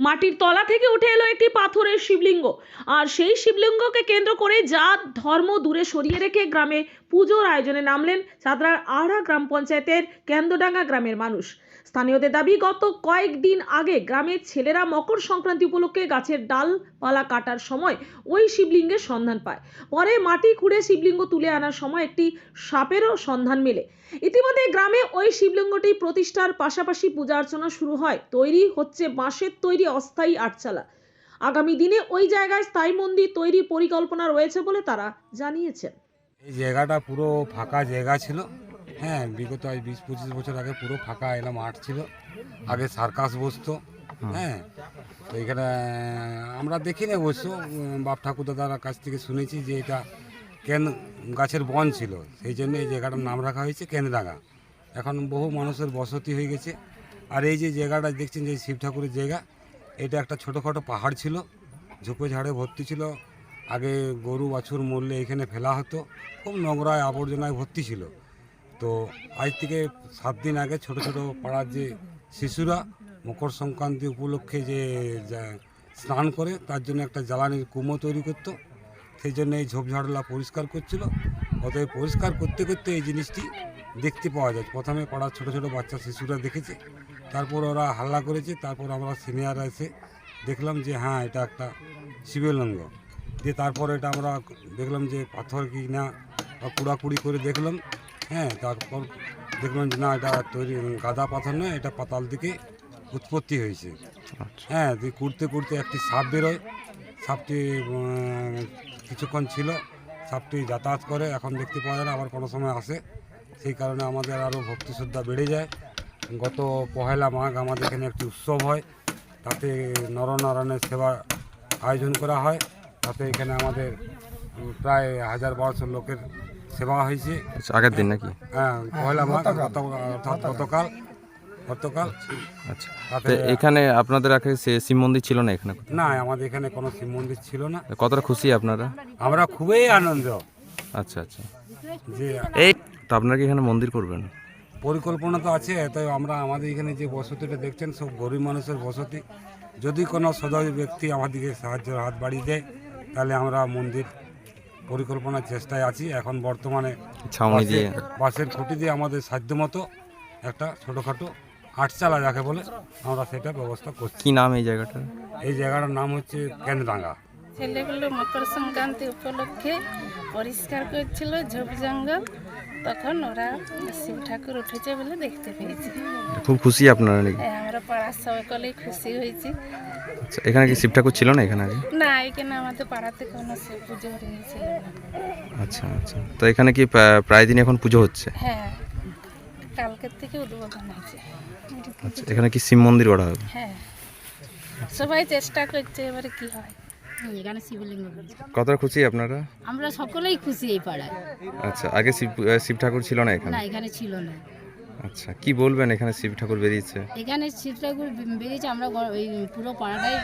মাটির তলা থেকে উঠে এলো একটি পাথরের শিবলিঙ্গ। আর সেই শিবলিঙ্গকে কেন্দ্র করে জাত, ধর্ম দূরে সরিয়ে রেখে গ্রামে পুজোর আয়োজনে নামলেন চাদরার আড়া গ্রাম পঞ্চায়েতের কেন্দ্রডাঙ্গা গ্রামের মানুষ। স্থানীয়দের দাবি, গত কয়েকদিন আগে গ্রামের ছেলেরা মকর সংক্রান্তি উপলক্ষে গাছের ডালপালা কাটার সময় ওই শিবলিঙ্গের সন্ধান পায়। পরে মাটি খুঁড়ে শিবলিঙ্গ তুলে আনার সময় একটি সাপেরও সন্ধান মেলে। ইতিমধ্যে গ্রামে ওই শিবলিঙ্গটি প্রতিষ্ঠার পাশাপাশি পূজা অর্চনা শুরু হয়। তৈরি হচ্ছে বাঁশের তৈরি অস্থায়ী আটচালা। আগামী দিনে ওই জায়গায় স্থায়ী মন্দির তৈরির পরিকল্পনা রয়েছে বলে তারা জানিয়েছেন। এই জায়গাটা পুরো ফাঁকা জায়গা ছিল। হ্যাঁ বিগত আজ বিশ পঁচিশ বছর আগে পুরো ফাঁকা এলাম মাঠ ছিল। আগে সার্কাস বসতো। হ্যাঁ তো এখানে আমরা দেখিনি অবশ্য বাপ ঠাকুর দাদার কাছ থেকে শুনেছি যে এটা কেন গাছের বন ছিল। সেই জন্য এই জায়গাটার নাম রাখা হয়েছে কেনডাঙ্গা এখন বহু মানুষের বসতি হয়ে গেছে। আর এই যে জায়গাটা দেখছেন যে শিব ঠাকুরের জায়গা এটা একটা ছোটোখাটো পাহাড় ছিল ঝোপে ঝাড়ে ভর্তি ছিল। আগে গরু, বাছুর মরলে এখানে ফেলা হতো, খুব নোংরায় আবর্জনায় ভর্তি ছিল। তো আজ থেকে সাত দিন আগে ছোট ছোট পাড়ার যে শিশুরা মকর সংক্রান্তি উপলক্ষে যে স্নান করে, তার জন্য একটা জ্বালানির কুমো তৈরি করতো। সেই জন্য এই ঝোপঝাড়লা পরিষ্কার করছিল। অতএব পরিষ্কার করতে করতে এই জিনিসটি দেখতে পাওয়া যায়। প্রথমে পাড়ার ছোট ছোট বাচ্চা শিশুরা দেখেছে। তারপর ওরা হাল্লা করেছে তারপর আমরা সিনিয়ররা এসে দেখলাম যে হ্যাঁ এটা একটা শিবলিঙ্গ। দিয়ে তারপর এটা আমরা দেখলাম যে পাথর কি না বা কুড়াকুড়ি করে দেখলাম হ্যাঁ তারপর দেখলাম যে না এটা তৈরি গাদা পাথর নয় এটা পাতাল দিকে উৎপত্তি হয়েছে। হ্যাঁ দিয়ে কুড়তে কুড়তে একটি সাপ বেরোয়। সাপটি কিছুক্ষণ ছিল সাপটি যাতায়াত করে এখন দেখতে পাওয়া যায় না আবার কোনো সময় আসে। সেই কারণে আমাদের আরও ভক্তি শ্রদ্ধা বেড়ে যায়। গত পহেলা মাঘ আমাদের এখানে একটি উৎসব হয়। তাতে নরনারায়ণের সেবা আয়োজন করা হয়। তাতে এখানে আমাদের প্রায় হাজার বারোশো লোকের সেবা হয়েছে। আচ্ছা আগের দিন নাকি? হ্যাঁ পহেলা মাঘ অর্থাৎ গতকাল। গতকাল আচ্ছা। তাতে এখানে আপনাদের আগে সে- শিব মন্দির ছিল না এখানে? না আমাদের এখানে কোনো শিব মন্দির ছিল না। কতটা খুশি আপনারা? আমরা খুবই আনন্দ। আচ্ছা আচ্ছা। যে এই তো আপনারা কি এখানে মন্দির করবেন? পরিকল্পনা তো আছে তাই আমরা আমাদের এখানে যে বসতিটা দেখছেন সব গরিব মানুষের বসতি। যদি কোনো সদয় ব্যক্তি আমাদেরকে সাহায্যের হাত বাড়িয়ে দেয় তাহলে আমরা মন্দির পরিকল্পনার চেষ্টায় আছি। এখন বর্তমানে বাঁশের খুঁটি দিয়ে আমাদের সাধ্যমতো একটা ছোটোখাটো আটচালা যাকে বলে আমরা সেটা ব্যবস্থা করছি। কি নাম এই জায়গাটা এই জায়গাটার নাম হচ্ছে কেন্দ্রাঙ্গা ছেলেগুলো মকর সংক্রান্তি উপলক্ষে পরিষ্কার করছিল ঝোপ জঙ্গল। তখন ওরা শিব ঠাকুর উঠেছে বলে দেখতে পেয়েছি। খুব খুশি আপনারা নাকি? হ্যাঁ, আমরা পাড়ার সকলেই খুশি হয়েছি। আচ্ছা এখানে কি শিব ঠাকুর ছিল না এখানে আগে? না এখানে আমাদের পাড়াতে কোনো শিব পুজো হয়েছিল আচ্ছা আচ্ছা। তো এখানে কি প্রায় দিন এখন পুজো হচ্ছে? হ্যাঁ কালকের থেকে উদ্বোধন হয়েছে। আচ্ছা এখানে কি শিব মন্দির গড়া হবে? হ্যাঁ সবাই চেষ্টা করছে এবারে কি হয়। এখানে শিবলিঙ্গ। কতটা খুশি আপনারা? আমরা সকলেই খুশি এই পাড়ায়। আচ্ছা আগে শিব শিব ঠাকুর ছিল না এখানে? না এখানে ছিল না। আচ্ছা কি বলবেন এখানে শিব ঠাকুর বেরিয়েছে? এখানে শিব ঠাকুর বেরিয়েছে আমরা গ- ওই পুরো পাড়াটাই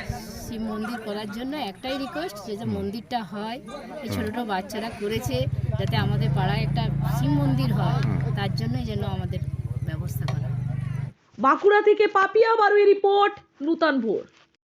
শিব মন্দির করার জন্য একটাই রিকোয়েস্ট যে যে মন্দিরটা হয় এই ছোটো ছোটো বাচ্চারা করেছে যাতে আমাদের পাড়ায় একটা শিব মন্দির হয় তার জন্যই যেন আমাদের ব্যবস্থা করা হয়। বাঁকুড়া থেকে পাপিয়া বারুই রিপোর্ট নূতন ভোর।